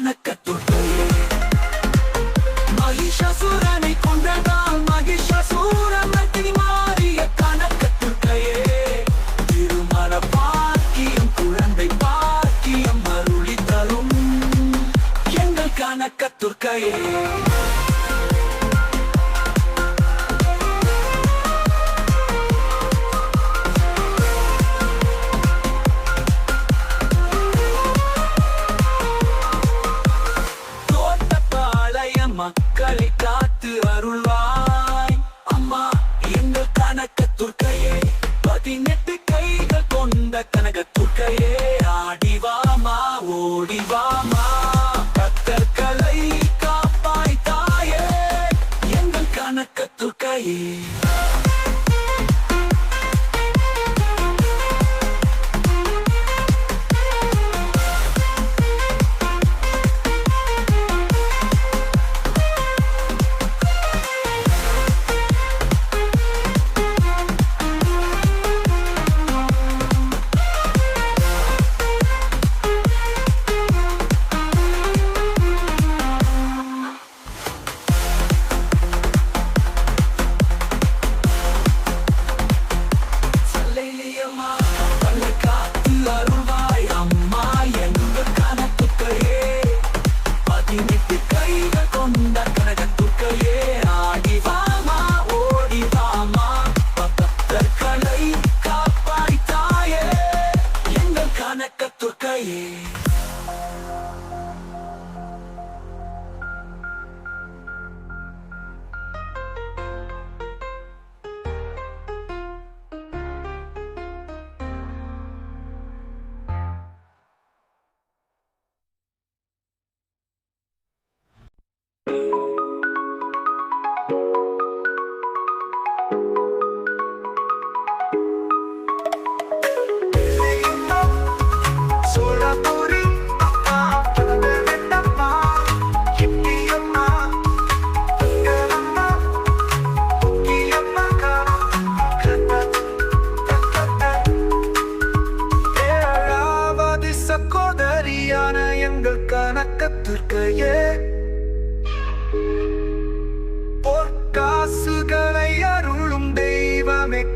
எங்கள் கணக்கத்துக்கையே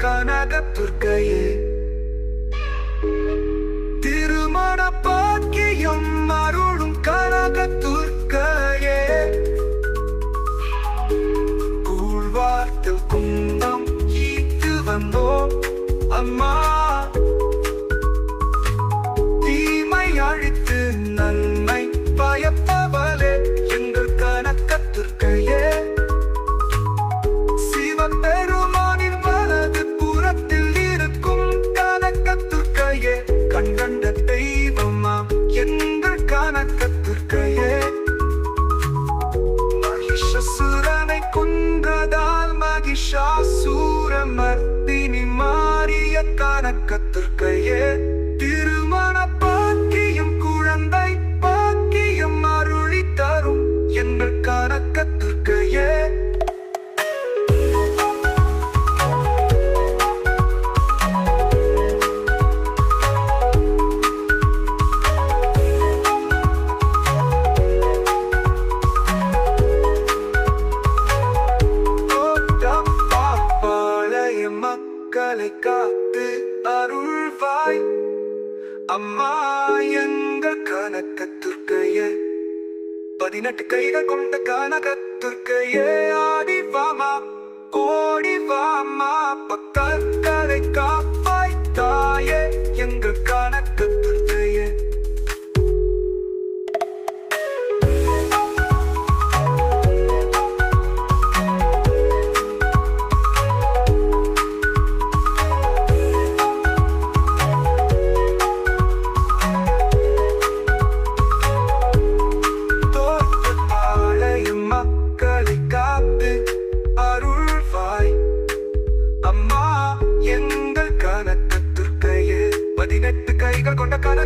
கனக துர்க்கையே திருமண பாக்கியம் அருளும் கனக துர் மகிஷாசூர மர்த்தினி மாறிய கணக்கத்திற்கையே அம்மா எங்க கணக்க துர்க்கைய பதினெட்டு கைகள் கொண்ட கனக துர்க்கையே ஆடி வாமா ஓடி வாமா பக்கத்தலை காப்பாய்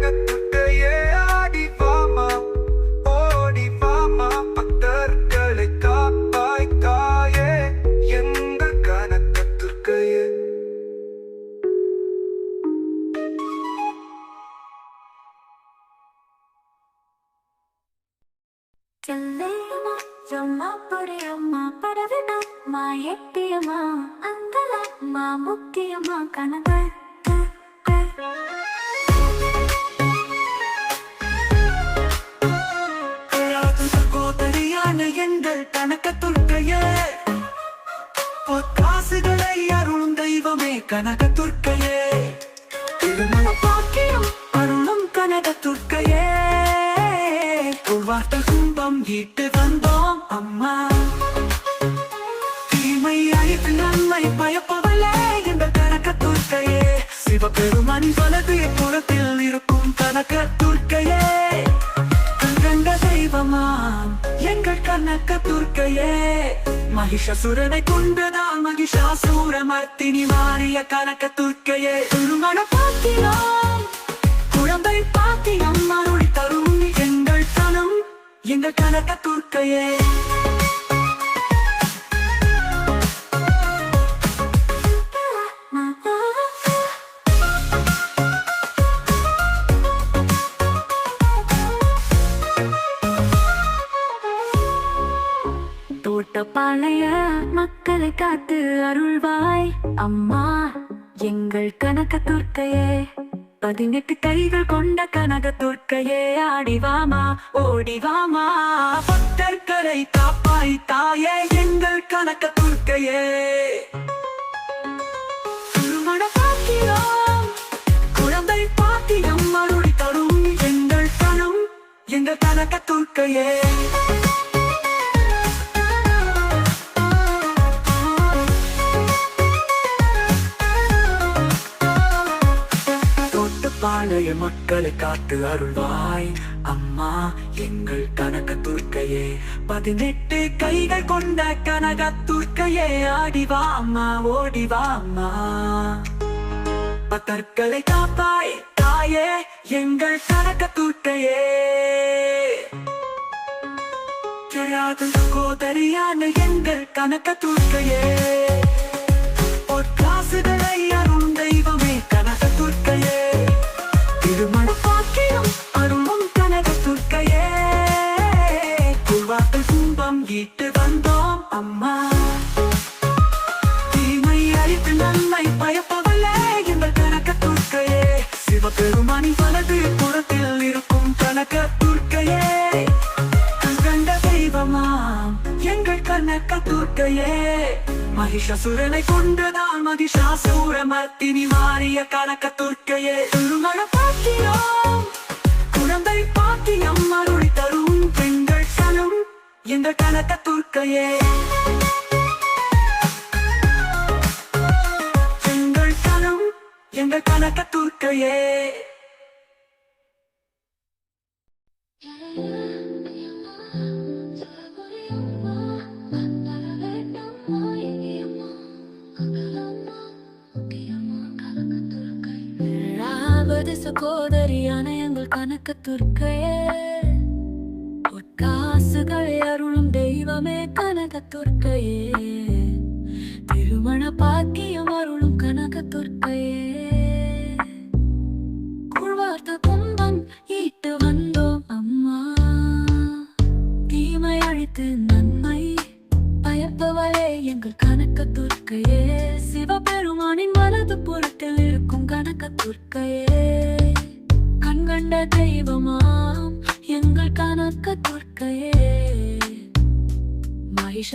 கைகள் கொண்ட கணக்க துர்க்கையே. காசுகளை அருளும் தெய்வமே கனக துர்க்கையே. திருமண பாக்கியம் அருளும் கனக துர்க்கையே. உள்வார்த்த கும்பம் வீட்டு வந்தோம் அம்மா. தீமை அழித்து நன்மை பயப்பவளே இந்த கனக துர்க்கையே. சிவபெருமான் வலது புறத்தில் இருக்கும் கனக துர்க்கையே. கண்கண்ட தெய்வமாம் எங்கள் கனக கண்ணக்க துர்க்கையே மகிஷசுரனை கொண்டுதான் மகிஷாசூர மர்த்தினி மாறிய கனக்க துர்க்கையே. திருமண பாத்தியம் குழந்தை பாத்தியம் அருளி தரும் எங்கள் தனம் எங்கள் கனக்க துர்க்கையே. அம்மா எங்கள் கனக துர்க்கையே பதினெட்டு கைகள் கொண்ட கனக துர்க்கையே ஆடிவாமா ஓடிவாமா பக்தர்களை காப்பாய் தாயே எங்கள் கனக துர்க்கையே. திருமண பாக்கியம் குழந்தை பாக்கியம் அருளி தரும் எங்கள் கணம் எங்கள் கனக துர்க்கையே. தோட்டப்பாளைய மக்களை காத்து அருள்வாய். அம்மா எங்கள் கனக துர்க்கையே பதினெட்டு கைகள் கொண்ட கனக துர்க்கையே ஆடிவா அம்மா ஓடிவா அம்மா. பத்தற்களை காப்பாய் தாயே எங்கள் கனக துர்க்கையே தெரியாத சகோதரியான எங்கள் கனக துர்க்கையே பொற்காசுகளை அம்மா. தீமை அழித்து நன்மை பயப்பவளே எங்கள் கணக்க துர்க்கையே. சிவபெருமானி வலது புறத்தில் இருக்கும் கணக்க துர்க்கையே. கண்ட தெய்வமாம் எங்கள் கணக்க துர்க்கையே. மகிஷசுரனை கொண்டுதான் மகிஷாசூர மத்தினி மாறிய கணக்க துர்க்கையே. திருமண பாக்கியம் குழந்தை பாக்கியம் அருளி தரும் பெண்கள் சனம் எங்கள் கனக துர்க்கையே எங்கள் கணம் எங்கள் கணக்க துர்க்கையே சகோதரியான எங்கள் கணக்கு துர்க்கையே. காசுகள் துர்க்கையே திருமண பாக்கியம்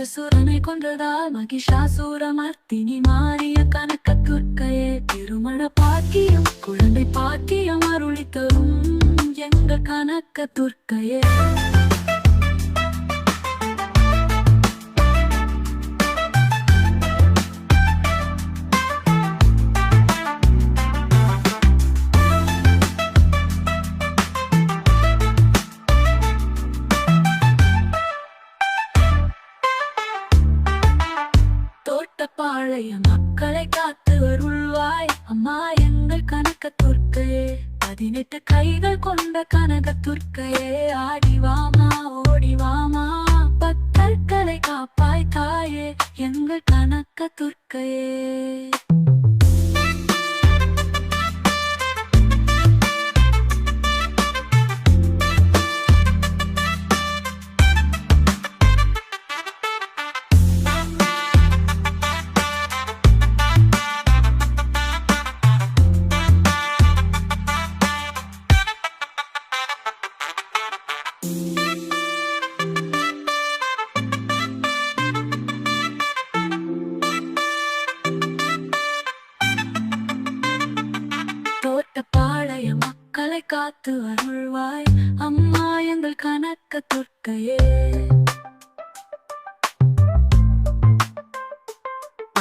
மகிஷசுரனை கொன்றதால் மகிஷாசுர மர்த்தினி மாறிய கணக்க துர்க்கையே. திருமண பாக்கியம் குழந்தை பாக்கியம் அருளி தரும் எங்க கணக்க துர்க்கையே. கனகத்துர்க்க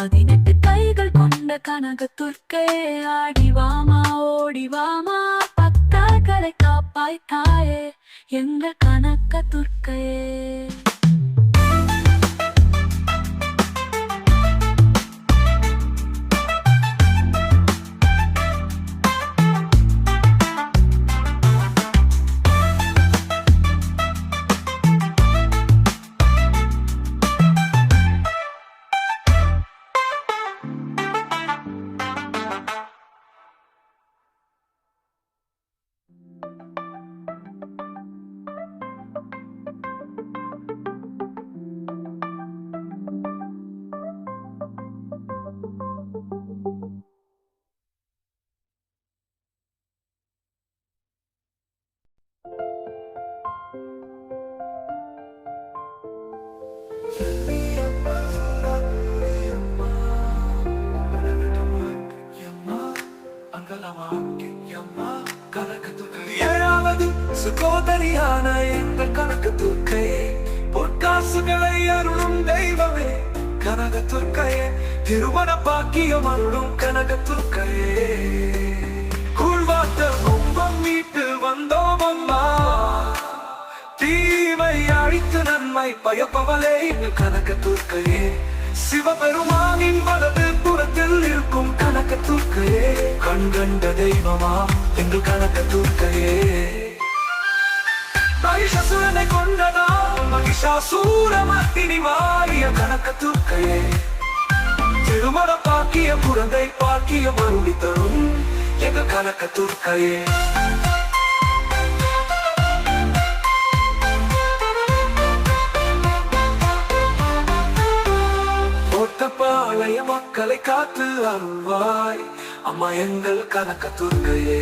பதினெட்டு கைகள் கொண்ட கனக துர்க்கையே ஆடிவாமா ஓடிவாமா பக்தர்களை காப்பாய் தாயே எங்க கனக்க துர்க்கையே துர்க்கையே திருமண பாக்கியம் அருளும் கனக துர்க்கையே கூழ்வாத்த கும்பம் மீட்டு வந்தோம் அம்மா. தீமை அழித்து நன்மை பயப்பவளே எங்கள் கனக துர்க்கையே சிவபெருமானின் வலது புறத்தில் இருக்கும் கனக துர்க்கையே கண்கண்ட தெய்வமா எங்கள் கனக துர்க்கையே மகிஷாசுரனை கொண்டதா மகிஷாசூரமர்த்தினி மாறிய கனக துர்க்கையே திருமண பாக்கிய குழந்தை பாக்கியம் அருளி தரும் எங்க கனக துர்க்கையே. ஒட்டப்பாளைய மக்களை காத்து அருள்வாய். அம்மா எங்கள் கனக துர்க்கையே.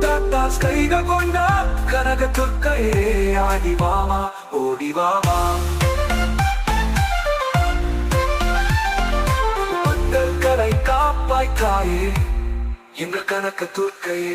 தாத்தாஸ் கைகள் கொண்ட கனக துர்க்கையே. ஆடி வாமா ஓடி வாமா. காப்பாய் தாயே எங்கள் கனக துர்க்கையே.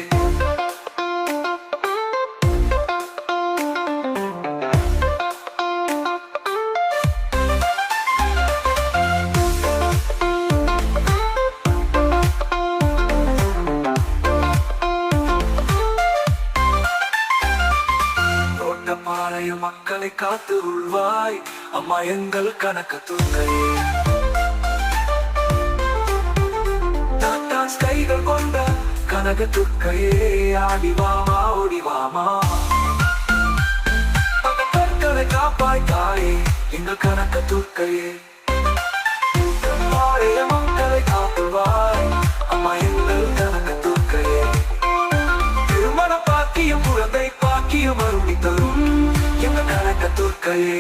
தோட்டப்பாளைய மக்களை காத்து உள்வாய் அம்மா எங்கள் கணக்கு துர்க்கையே. கைகள் கொண்ட கனக துர்க்கையே ஆடிவாமா ஓடிவாமா கற்களை காப்பாய் தாயே எங்கள் கனக துர்க்கையே. பாளைய மக்களை காத்துவாய் அம்மா எங்கள் கனக துர்க்கையே. திருமண பாக்கியம் குழந்தை பாக்கியம் அருளி தரும் எங்க கனக துர்க்கையே.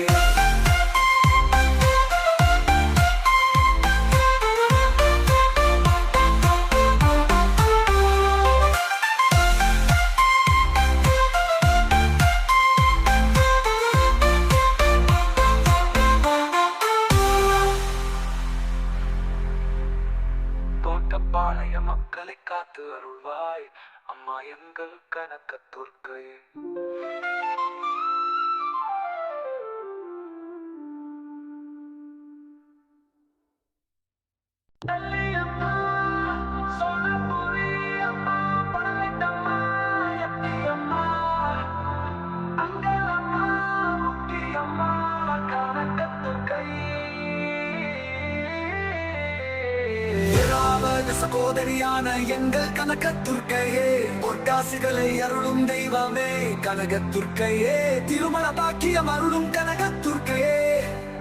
சகோதரியான எங்கள் கனகத்துர்க்கையே பொற்காசுகளை அருளும் தெய்வமே கனகத்துர்க்கையே திருமண பாக்கியம் அருளும் கனகத்துர்க்கையே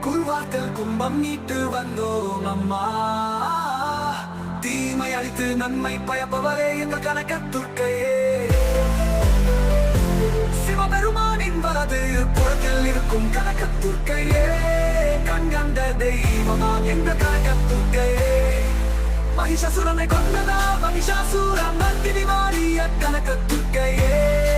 குருவார்த்தல் கும்பம் மீட்டு வந்தோம் அம்மா. தீமை அழித்து நன்மை பயப்பவரே எங்கள் கனகத்துர்க்கையே சிவபெருமானின் வலது புறத்தில் இருக்கும் கனகத்துர்க்கையே கண்கண்ட தெய்வமாம் எங்கள் கனகத்துர்க்கையே மகிஷாசுரனை கொண்டதா மகிஷாசுரன் நந்தினி மாறிய கனகத்துர்க்கையே திருமணமான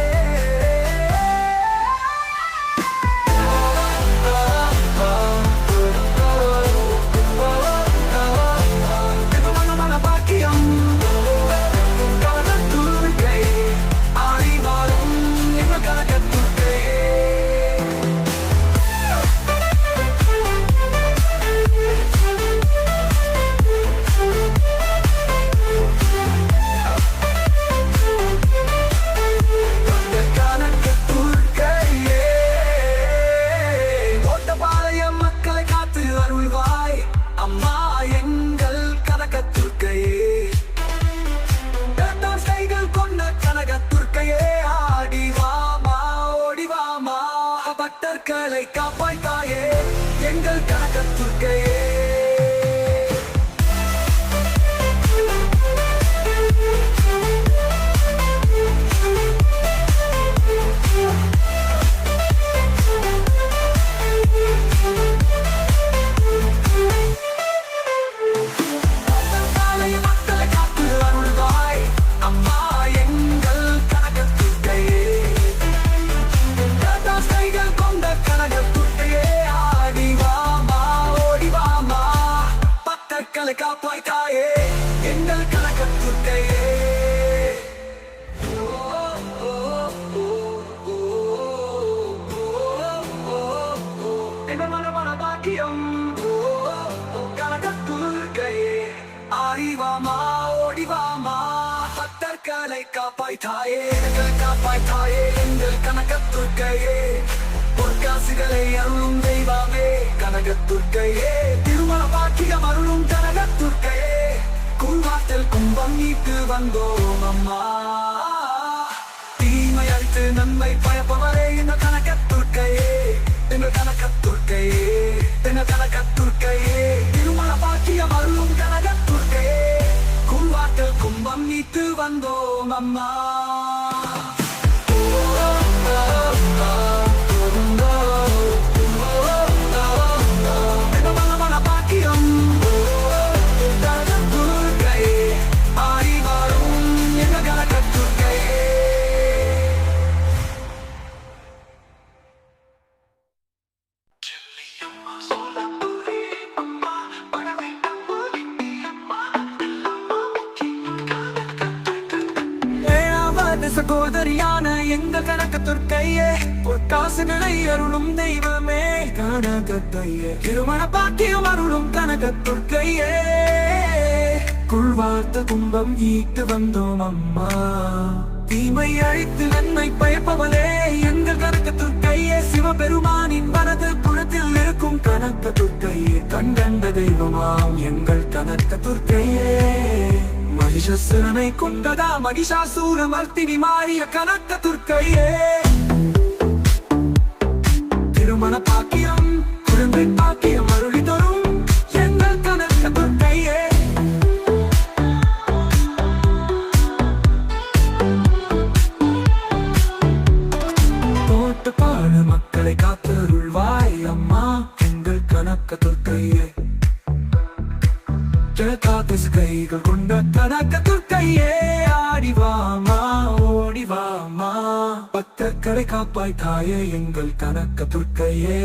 காப்பாய் தாயே எங்கள் காப்பாய் தாயே எங்கள் கனகத்துர்க்கையே பொற்காசிகளை அருளும் தெய்வமே கனகத்துர்க்கையே திருமண பாக்கியம் அருளும் கனகத்துர்க்கையே குருவாத்தல் கும்பம் நீட்டு வந்தோம் அம்மா தீமை அழித்து நன்மை பயப்பவரே இந்த கனகத்துர்க்கையே எங்கள் கனகத்துர்க்கையே எங்கள் கனகத்துர்க்கையே வந்தோம் அம்மா துர்க்கையே பொற்காசுகளை அருளும் தெய்வமே. கனகத்தையே திருமண பாக்கியம் அருளும் கனக துர்க்கையே. குள்வார்த்த கும்பம் ஈட்டு வந்தோம் அம்மா. தீமை அழித்து நன்மை பயப்பவளே எங்கள் கணக்கு துர்க்கையே. சிவபெருமானின் வரது குணத்தில் இருக்கும் கனக்க துர்க்கையே. கண்கண்ட தெய்வமாம் எங்கள் கனக்க துர்க்கையே. மகிஷாசுரனை கொண்டதா? மகிஷாசூர மர்த்தினி மாறிய கனத்த துர்க்கையே. திருமண பாக்கியம் குழந்தை பாக்கியம் பக்தர்களை காப்பாய் தாயே எங்கள் கனக்க துர்க்கையே.